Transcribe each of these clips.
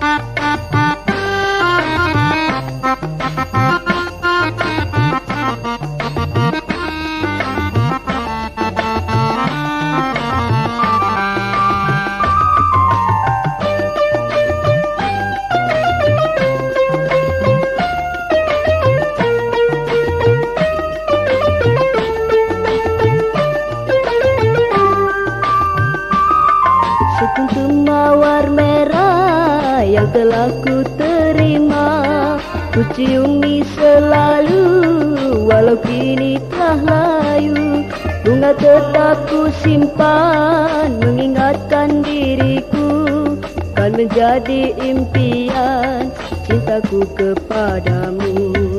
Yang telah ku terima Ku ciumi selalu walau kini telah layu. Bunga tetap ku simpan mengingatkan diriku Kan menjadi impian cintaku kepadamu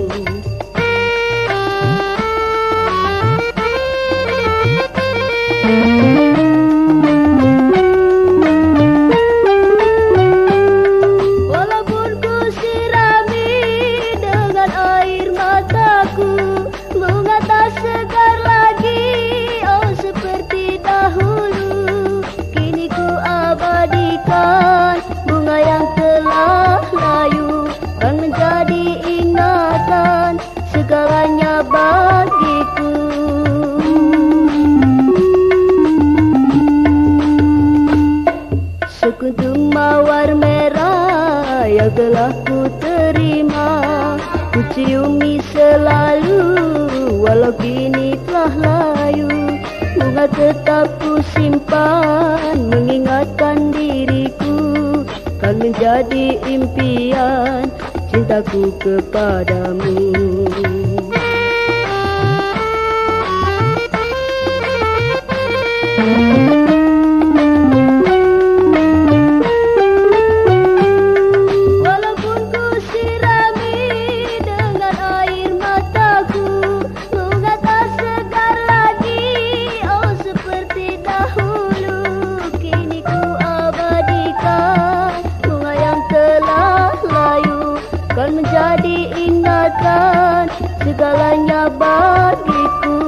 telah ku terima Ku ciumi selalu walau kini telah layu. Bunga tetap ku simpan mengingatkan diriku. Kan menjadi impian cintaku kepadamu. Walaupun ingatan Segalanya bagiku.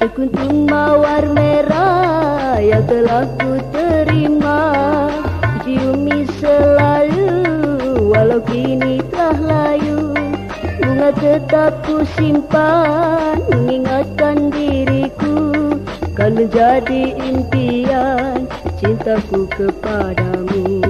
Sekuntum mawar merah yang telah ku terima. Ciumi selalu walau kini telah layu. Bunga tetap ku simpan mengingatkan diriku. Kan menjadi impian cintaku kepadamu